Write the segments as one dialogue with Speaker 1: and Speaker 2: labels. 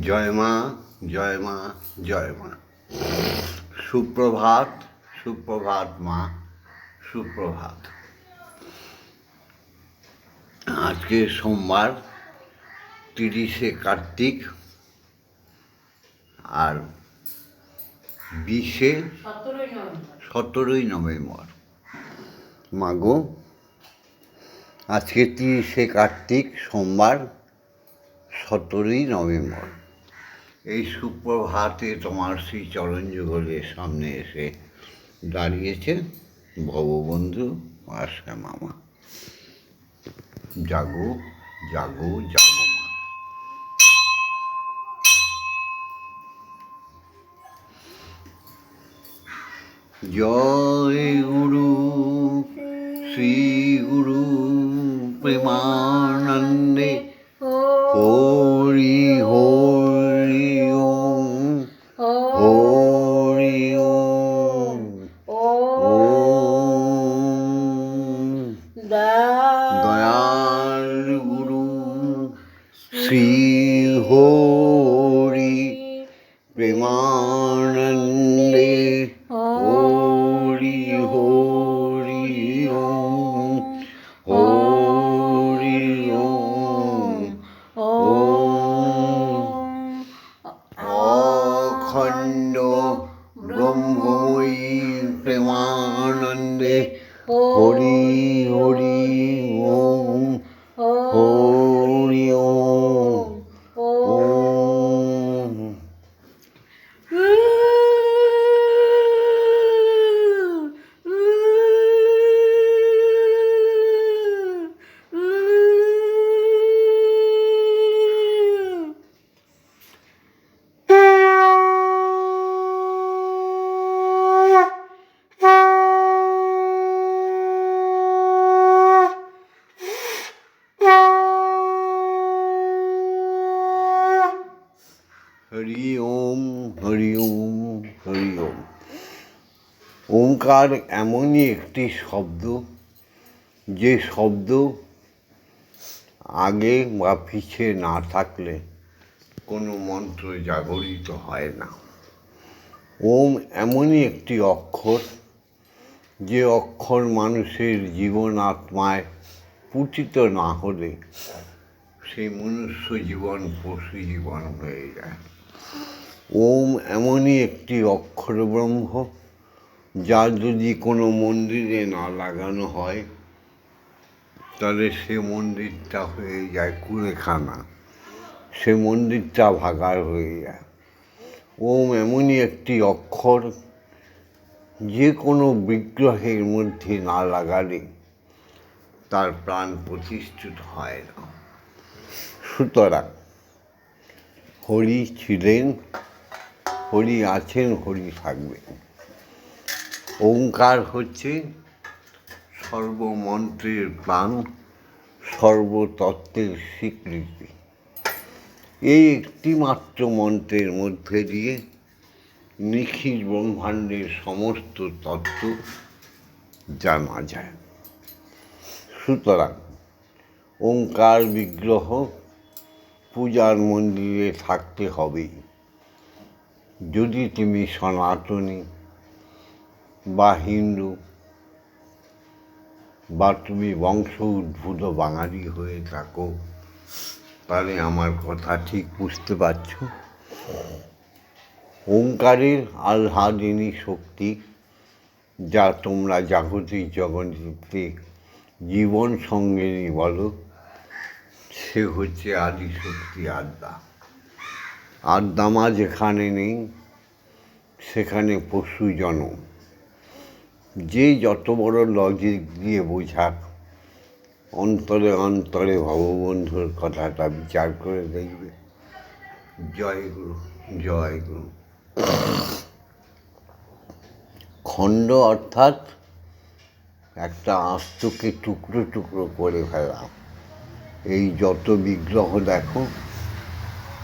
Speaker 1: জয় মা জয় মা জয় মা। সুপ্রভাত সুপ্রভাত মা সুপ্রভাত। আজকে সোমবার তিরিশে কার্তিক আর বিশে
Speaker 2: সতেরোই নভেম্বর।
Speaker 1: মাগো আজকে তিরিশে কার্তিক সোমবার সতেরোই নভেম্বর। এই সুপ্রভাতে তোমার শ্রী চরণ যুগলের সামনে এসে দাঁড়িয়েছে ভববন্ধু আশা মামা। জাগো জাগো জাগো মা। জয় গুরু, শ্রী গুরু প্রেমানন্দে ওঙ্কার এমনই একটি শব্দ, যে শব্দ আগে বা পিছে না থাকলে কোনো মন্ত্র জাগরিত হয় না। ওম এমনই একটি অক্ষর, যে অক্ষর মানুষের জীবন আত্মায় পুটিত না হলে সেই মনুষ্য জীবন পশু জীবন হয়ে যায়। ওম এমনই একটি অক্ষর ব্রহ্ম যা যদি কোনো মন্দিরে না লাগানো হয়, তাহলে সে মন্দিরটা হয়ে যায় কুড়েখানা। সে মন্দিরটা ভাগার হয়ে যায়। ওম এমনই একটি অক্ষর, যে কোনো বিগ্রহের মধ্যে না লাগালে তার প্রাণ প্রতিষ্ঠিত হয় না। সুতরাং হরি ছিলেন, হরি আছেন, হরি থাকবেন। ওঙ্কার হচ্ছে সর্বমন্ত্রের প্রাণ সর্বতত্ত্বের স্বীকৃতি। এই একটি মাত্র মন্ত্রের মধ্যে দিয়ে নিখিল ব্রহ্মাণ্ডের সমস্ত তত্ত্ব জানা যায়। সুতরাং ওঙ্কার বিগ্রহ পূজার মন্দিরে থাকতে হবেই। যদি তুমি সনাতনী বা হিন্দু, বা তুমি বংশ উদ্ভূত বাঙালি হয়ে থাকো, তাহলে আমার কথা ঠিক বুঝতে পারছ? ওঙ্কারের আহ্লাদিনী শক্তি যা তোমরা জাগতিক জগতে জীবন সঙ্গিনী বলো, সে হচ্ছে আদি শক্তি আদ্যা আদ্যামা যেখানে নেই, সেখানে পশু জনম। যে যত বড় লজিক দিয়ে বোঝাক, অন্তরে অন্তরে ভগবন্ধুর কথাটা বিচার করে দেখবে। জয় গুরু জয় গুরু। খণ্ড অর্থাৎ একটা আস্তকে টুকরো টুকরো করে ফেলা। এই যত বিগ্রহ দেখো,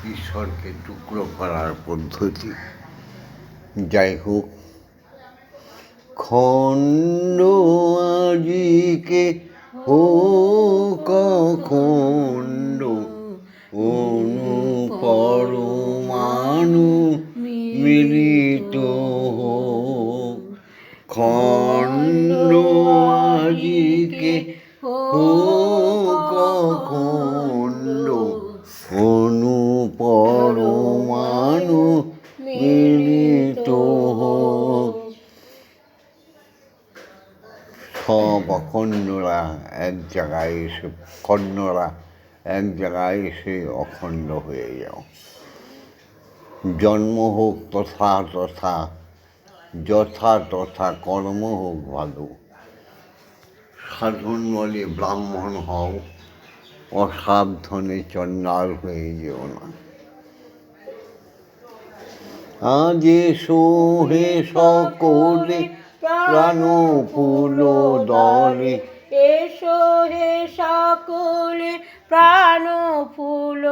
Speaker 1: ঈশ্বরকে টুকরো করার পদ্ধতি। যাই হোক খণ্ড আজিকে ও কখণ্ড অনুপর মিলিত খণ্ড আজিকে হোক সব অখণ্ডরা এক জায়গায় এসে খণ্ডরা এক জায়গায় এসে অখণ্ড হয়ে যাও। জন্ম হোক তথা তথা, যথা তথা কর্ম হোক ভালো। সাধন বলে ব্রাহ্মণ হও, অসাবধানে চণ্ডাল হয়ে যেও না। আজ এসো হে সকলে প্রাণ ফুল দলে
Speaker 2: এসো হে সকলে প্রাণ ফুল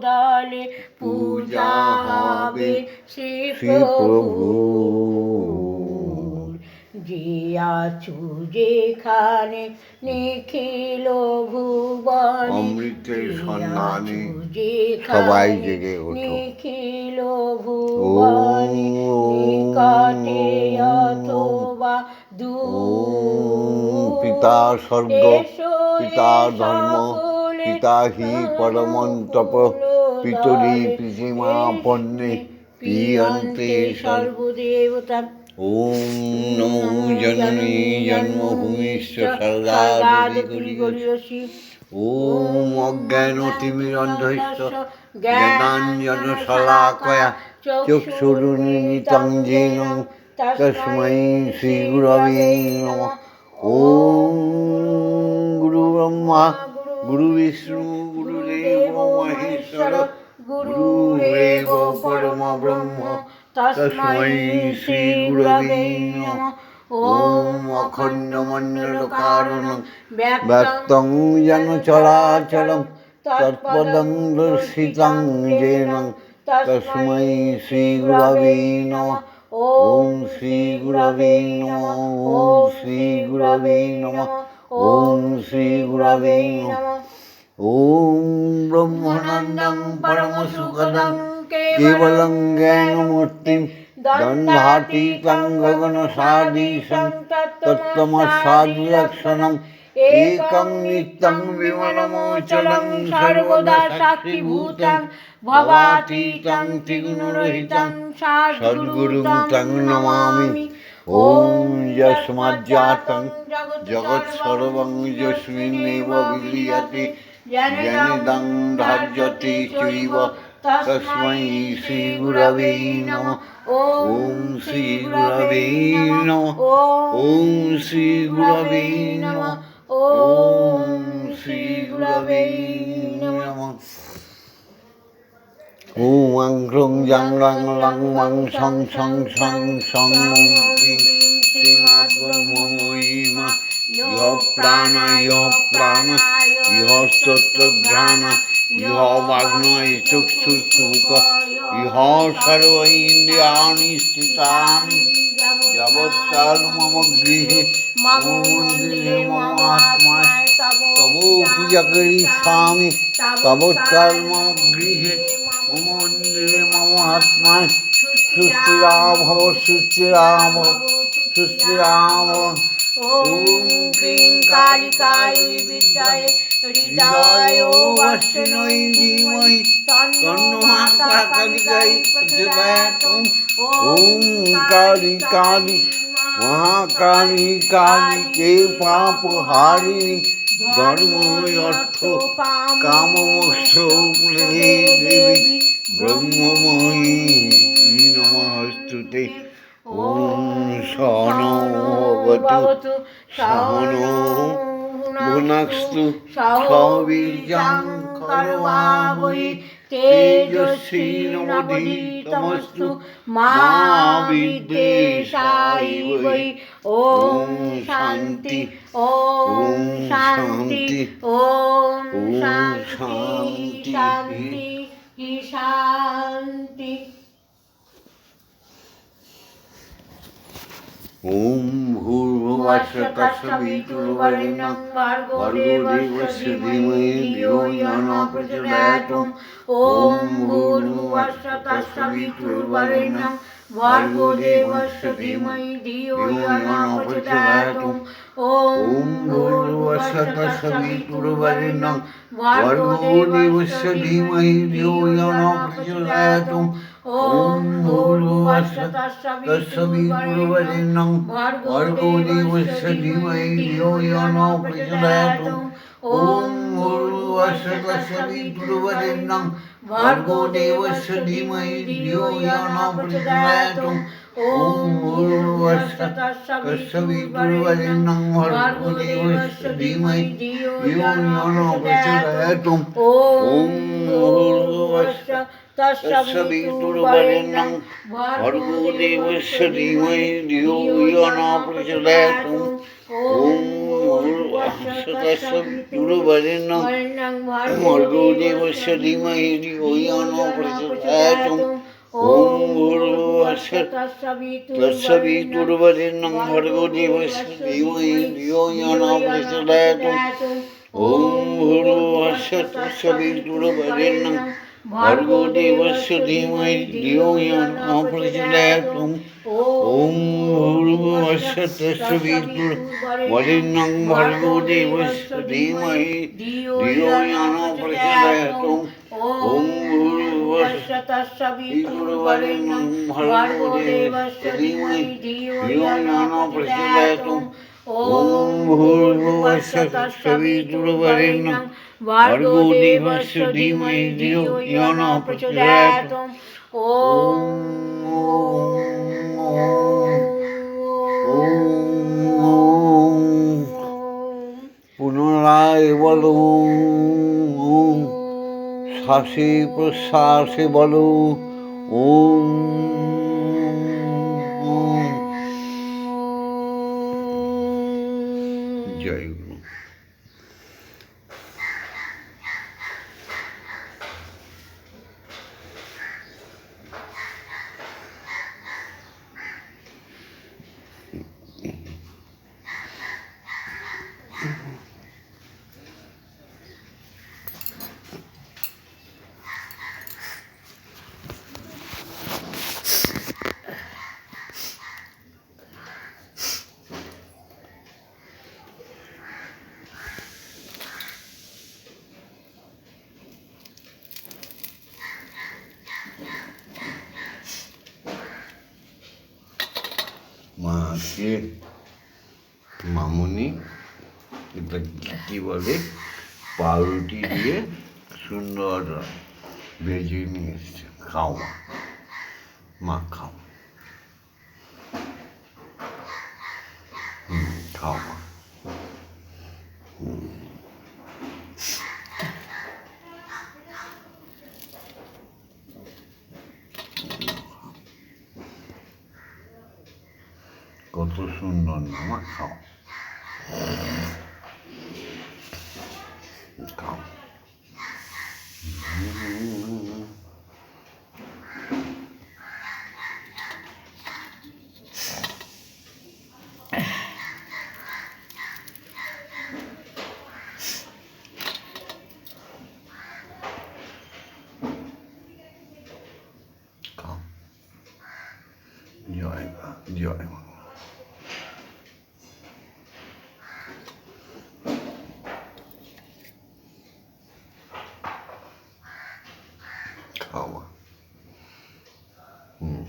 Speaker 2: দলে পূজা হবে শ্রী
Speaker 1: প্রভু
Speaker 2: আছু যেখানে নিখিল ভুবনে
Speaker 1: অমৃতের সন্ধানে সবাই জেগে ওঠো।
Speaker 2: নিখিল ভুবনে
Speaker 1: পিতা স্বর্গ পিতা ধর্ম পিতা হি পরমন্তপ পিতরি পিসিমা পণ্যে পিয়ন্তে
Speaker 2: সর্বদেবতা।
Speaker 1: ওম জননী জন্মভূমিশ্চ সর্গাদি ওম অজ্ঞানতিমিরন্ধৈশ্চ জ্ঞানাঞ্জনশলাকয়া তস্মৈ শ্রীগুরবে নমঃ। ওম গুরু ব্রহ্মা গুরু বিষ্ণু গুরুদেব মহেশ্বর গুরুরেব পরম ব্রহ্ম তস্मै শ্রীগুরবে নমঃ ওম অখণ্ড মণ্ডল কারণম ব্যক্তং যেন চরাচরম ওম শ্রী গুরবে নম, ওম শ্রী গুরবে নম, ওম শ্রী গুরবে নম। ওম ব্রহ্মানন্দং পরমসুখদং কেবলং জ্ঞানমূর্তিম দণ্ডাতীতং গগনসাদীশং তত্ত্বমসাধুলক্ষণং एकं नित्यं विमलमोचनं सर्वदा साक्षिभूतं ভবাতীতং ত্রিগুণরহিতং সদ্গুরুং তং নমামি। ওম যস্মাজ্জাতং জগৎ সর্বং যস্মিন্নেব বিলীয়তে জ্ঞানিদং ধার্যতে চৈব তস্মৈ শ্রীগুরবে নমঃ। ওম শ্রীগুরবে নমঃ। ওম শ্রীগুরবে নমঃ। ওম শ্রীগুরবে ॐ अङ्घ्रं जं रं लं मं सं सं सं सं श्रीमद्ब्रह्ममयिमा यः प्राण यः प्राण यः स्तोत्रघ्राण यः वाग्नय चक्षुषुक यः सर्व इन्द्रियाणि स्थितानि यावत्काल मम गृहे मम मन्दिरे मम आत्मा तवो पूजा करिष्यामि तावत्काल मम गृहे মন্দিরে মম আত্মায় সৃষ্টি রাম হব সৃষ্টি
Speaker 2: রাম সৃষ্টি রাম ওম ক্রিং
Speaker 1: কালী কালী বিদ্যায় হৃদয় বাসনৈ ধীমহি পাপ হারিণী। ধর্ম অর্থ কাম দেবী। ব্রহ্মময়ী নমস্তুতে ওম সনবতু সহন ভুনাস্তু সবীর্যং করবাবহি তেজস্বী মা বিদ্বেষাই বৈ। ওম শান্তি ওম শান্তি ওম
Speaker 2: শান্তি শান্তি ঈশা ॐ
Speaker 1: भूर्भुवाशतस्सवितुर्वरेण्यं भर्गोदेवस्य धीमहि धियो यो प्रचोदयात् ॐ भूर्भुवाशतस्सवितुर्वरेण्यं भर्गोदेवस्य धीमहि धियो यो न प्रचोदयात् ॐ भूर्भुवाशतस्सवितुर्वरेण्यं भर्गोदेवस्य धीमहि धियो यो न प्रचोदयात् ॐ भूर्भुवस्स तत्सवितुर्वरेण्यं भर्गो देवस्य धीमहि धियो यो न प्रचोदयात् ॐ भूर्भुवस्स तत्सवितुर्वरेण्यं भर्गो धीमहि धियो यो न प्रचोदयात् ॐ भूर्भुवस्स तत्सवितुर्वरेण्यं भर्गो देवस्य धीमहि धियो यो न प्रचोदयात् ॐ भूर्भुवस्स तत्सवितुर्वरेण्यं भर्गो देवस्य धीमहि धियो यो न प्रचोदयात् ॐ भूर्भुवस्स तत्सवितुर्वरेण्यं भर्गो देवस्य धीमहि धियो यो न प्रचोदयात् ॐ भूर्भुवस्स तत्सवितुर्वरेण्यं भर्गो देवस्य धीमहि धियो यो न प्रचोदयात् ॐ भूर्भुवस्स तत्सवितुर्वरेण्यं भर्गो देवस्य धीमहि धियो यो न प्रचोदयात् ॐ भूर्भुवस्स तत्सवितुर्वरेण्यं भर्गो देवस्य धीमहि धियो यो न प्रचोदयात् ॐ भूर्भुवस्स तत्सवितुर्वरेण्यं भर्गो देवस्य धीमहि धियो यो न प्रचोदयात् ॐ भूर्भुवस्स तत्सवितुर्वरेण्यं भर्गो देवस्य धीमहि धियो यो न प्रचोदयात् পুনরায় বলো ওম শ্বাসে প্রশ্বাসে বলো। ওম। জয়। গুরু মামনি এটা কী বলে পাউরুটি দিয়ে সুন্দর ভেজে নিয়ে এসছে খাও মা মা খাও হুম, খাও মা হুম। কত সুন্দর না মা খাও খাও খাও জয় মা জয় মা খাওয়া হুম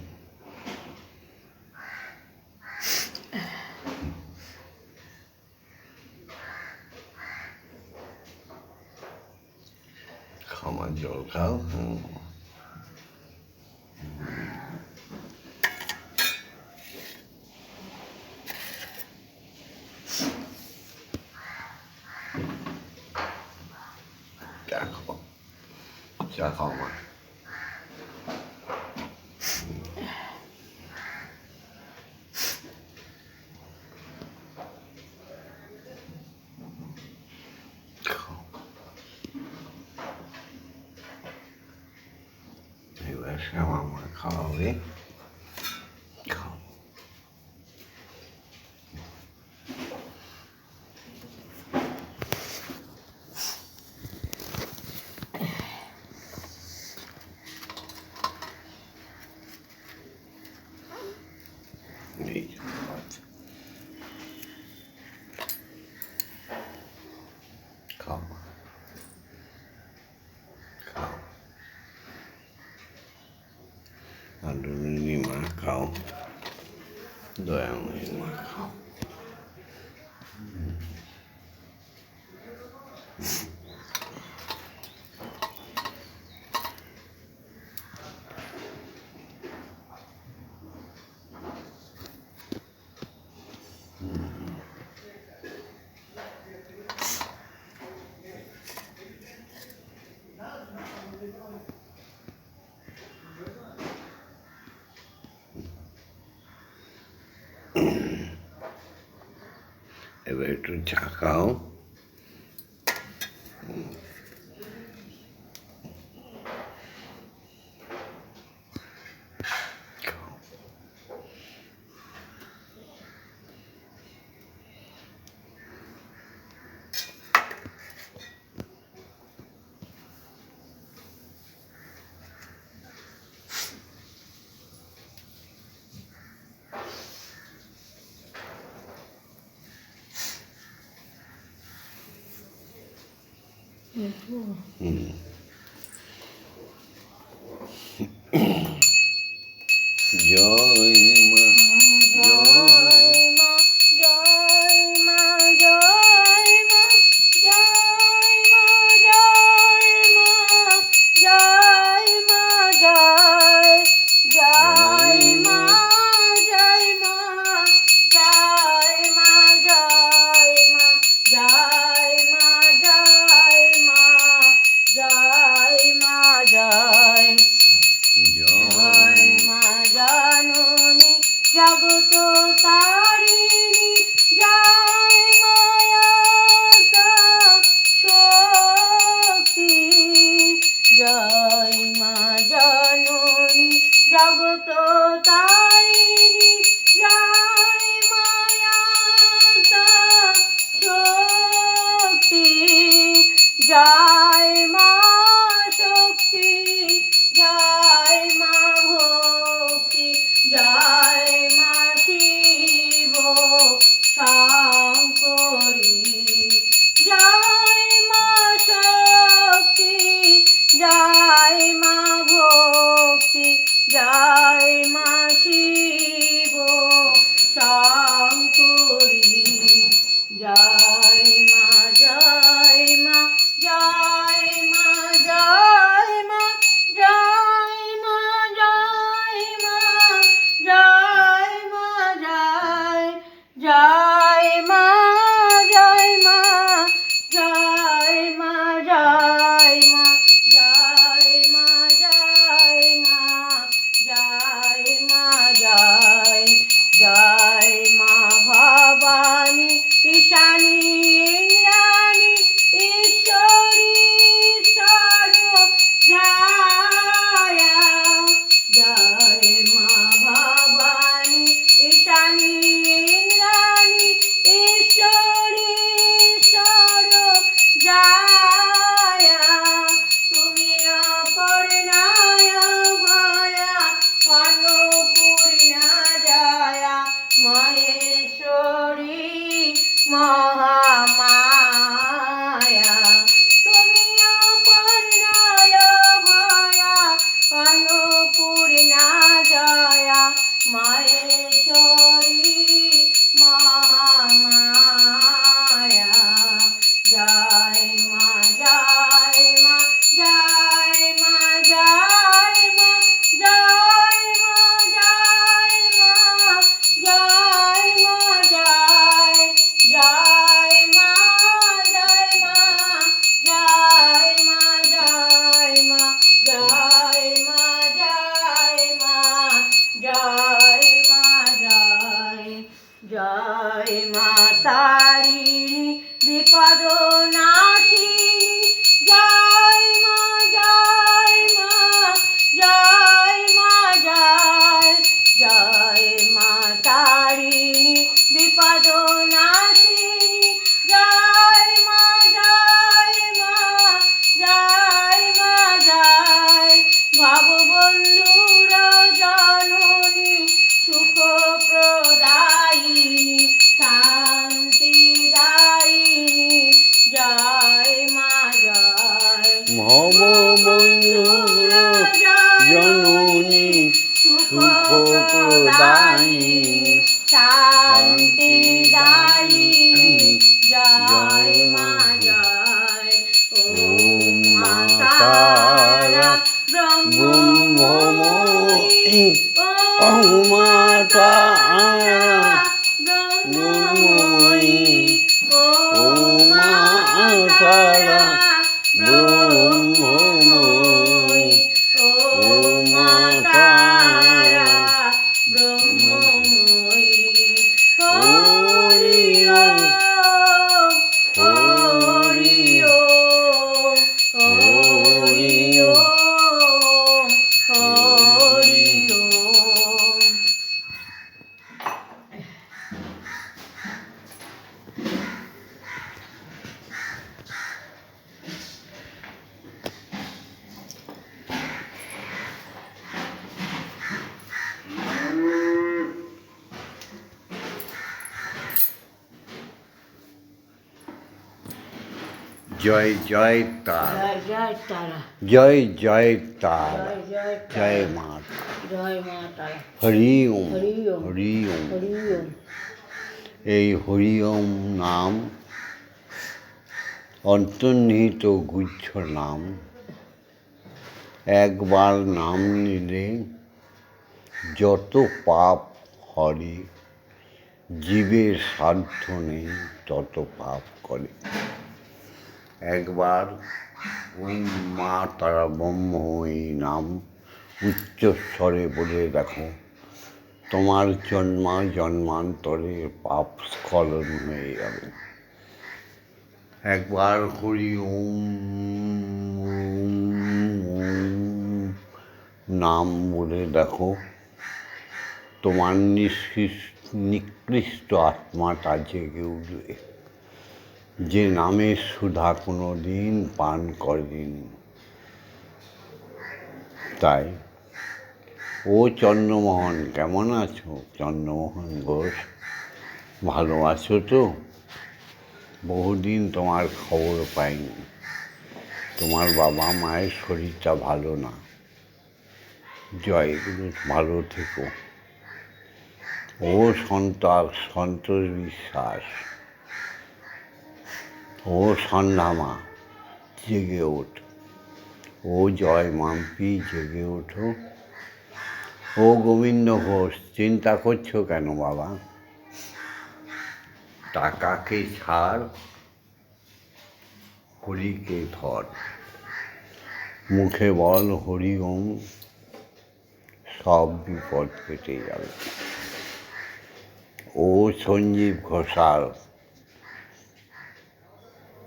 Speaker 1: খাওয়া জল খাও Macau. Duel in Macau. 家好 Hmm. জয়
Speaker 2: শিব শঙ্করী যা জয় জয় তার।
Speaker 1: জয় জয় তারা।
Speaker 2: জয়
Speaker 1: মা। হরি ওম।
Speaker 2: হরি ওম।
Speaker 1: এই হরি ওম নাম অন্তর্নিহিত গুচ্ছ নাম। একবার নাম নিলে যত পাপ হরে জীবের সাধ্য নেই তত পাপ করে। একবার ওই মা তারা ব্রহ্ম এই নাম উচ্চস্বরে বলে, দেখো, তোমার জন্মা জন্মান্তরে পাপ স্খলন হয়ে যাবে। একবার হরি ওম নাম বলে, দেখো, তোমার নিষ্কৃষ্ট নিকৃষ্ট আত্মাটা জেগে উঠবে। যে নামে সুধা কোনো দিন পান করেনি। তাই, ও চন্দ্রমোহন, কেমন আছো? চন্দ্রমোহন ঘোষ, ভালো আছো তো? বহুদিন তোমার খবর পাইনি। তোমার বাবা মায়ের শরীরটা ভালো না। জয়গুরু, ভালো থেকো। ও সন্তোষ সন্তোষ বিশ্বাস ও সন্ধ্যামা জেগে ওঠ। ও জয় মাম্পি, জেগে ওঠো। ও গোবিন্দ ঘোষ, চিন্তা করছ কেন বাবা? টাকাকে ছাড়, হরিকে ধর। মুখে বল, হরি ওম, সব বিপদ কেটে যাবে। ও সঞ্জীব ঘোষাল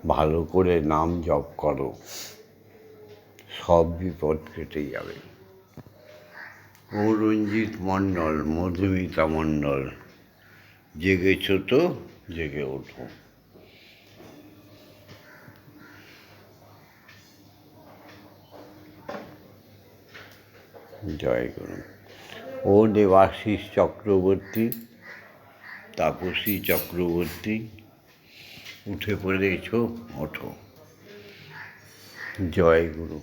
Speaker 1: ভালো করে নাম জপ করো। সব বিপদ কেটে যাবে। রঞ্জিত মণ্ডল, মধুমিতা মণ্ডল, জেগেছো তো, জেগে ওঠো। জয় গুরু ও দেবাশিস চক্রবর্তী, তাপসী চক্রবর্তী উঠে পড়েছ, ওঠো। জয় গুরু।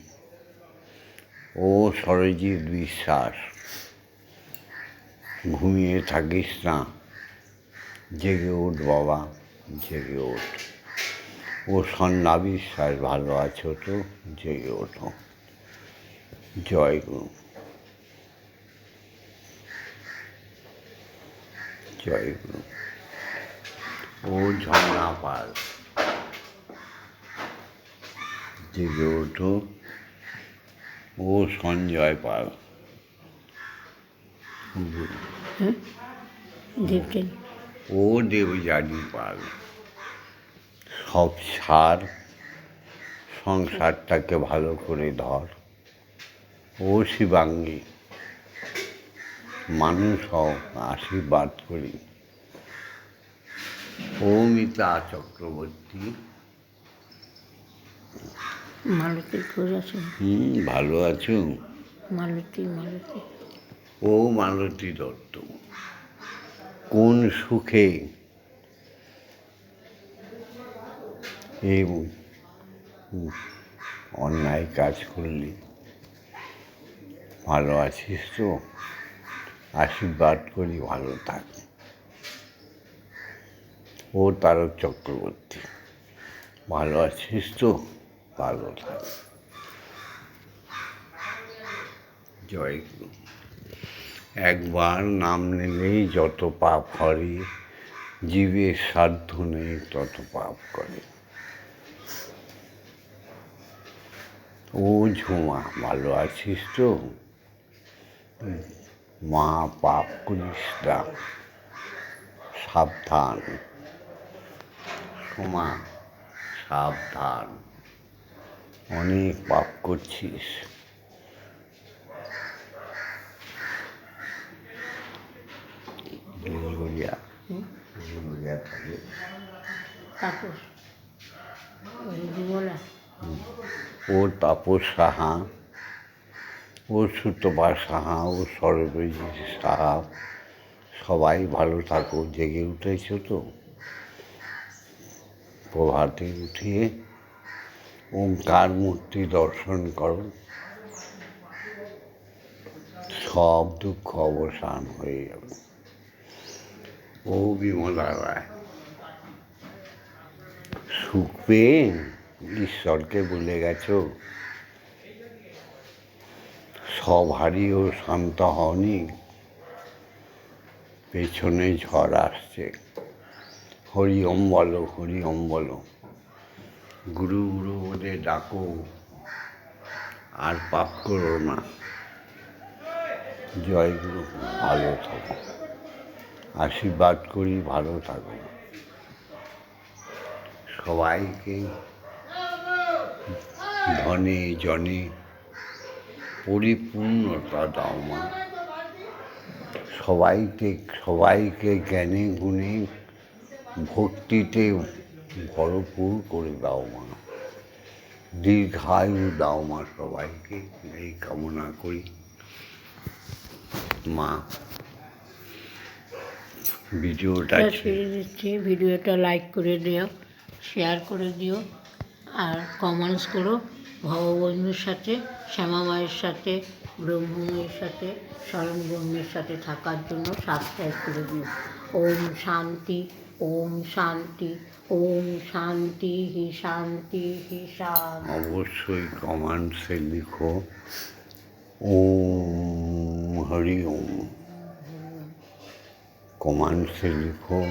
Speaker 1: ও সরজিৎ বিশ্বাস, ঘুমিয়ে থাকিস না। জেগে ওঠ বাবা, জেগে ওঠ। ও সন্ধ্যা বিশ্বাস ভালো আছো তো, জেগে ওঠো। জয় গুরু। জয় গুরু। ও ঝর্ণা পাল। জেগে ওঠো ও সঞ্জয় পাল।
Speaker 2: দেবটেন
Speaker 1: ও দেবযানী পাল। সব সার সংসারটাকে ভালো করে ধর। ও শিবাঙ্গী। মানুষ হও আশীর্বাদ করি। ও মিতা চক্রবর্তী
Speaker 2: মালতী আছে
Speaker 1: হুম ভালো আছো
Speaker 2: মালতী মালতী
Speaker 1: ও মালতী দত্ত কোন সুখে এই অন্যায় কাজ করলি। ভালো আছিস তো? আশীর্বাদ করি ভালো থাকে। ও তারক চক্রবর্তী। ভালো আছিস তো? ভালো থাক। জয় গুরু। একবার নাম নিলেই যত পাপ হরে জীবের সাধ্য নেই তত পাপ করে। ও ঝুমা, ভালো আছিস তো? মা, পাপ করিস না। সাবধান। সোমা সাবধান। অনেক পাপ করছিস। গড়িয়া
Speaker 2: হুম?
Speaker 1: গড়িয়া থাকে
Speaker 2: তাপস।
Speaker 1: ও তাপস সাহা। ও সুতপা সাহা। ও সরবেজি সাহা। সবাই ভালো থাকো। জেগে উঠেছো তো? প্রভাতে উঠিয়ে ওঙ্কার মূর্তি দর্শন করো। সব দুঃখ অবসান হয়ে যাবে। ও বিমলা রায় সুখ পেয়ে ঈশ্বরকে ভুলে গেছ? সব হারিয়েও শান্ত হওনি? পেছনে ঝড় আসছে। হরি ওম বলো হরি ওম বলো। গুরু গুরু বলে ডাকো, আর পাপ করো না। জয় গুরু, ভালো থাকো। আশীর্বাদ করি, ভালো থাকো। সবাইকে ধনে জনে, পরিপূর্ণতা দাও মা। সবাইকে সবাইকে জ্ঞানে গুণে ভক্তিতে ভরপুর করে দাও মা। দীর্ঘায়ু দাও মা সবাইকে এই কামনা করি। মা ভিডিওটা
Speaker 2: ছেড়ে দিচ্ছি ভিডিওটা লাইক করে দিও শেয়ার করে দিও আর কমেন্টস করো ভগবন্ধুর সাথে শ্যামা মায়ের সাথে ব্রহ্মমের সাথে স্মরণ ব্রহ্মের সাথে থাকার জন্য সাবস্ক্রাইব করে দিও। ওম শান্তি। ওম শান্তি ওম শান্তি হি শান্তি হি শান্তি।
Speaker 1: অবশ্যই কমেন্টসে লিখো ওম হরি ওম। কমেন্টসে লিখো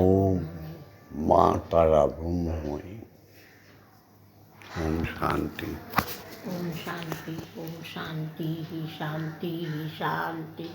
Speaker 1: ওম মা তারা ব্রহ্মময়ী ওম শান্তি।
Speaker 2: ওম শান্তি ওম শান্তি হি শান্তি হি শান্তি।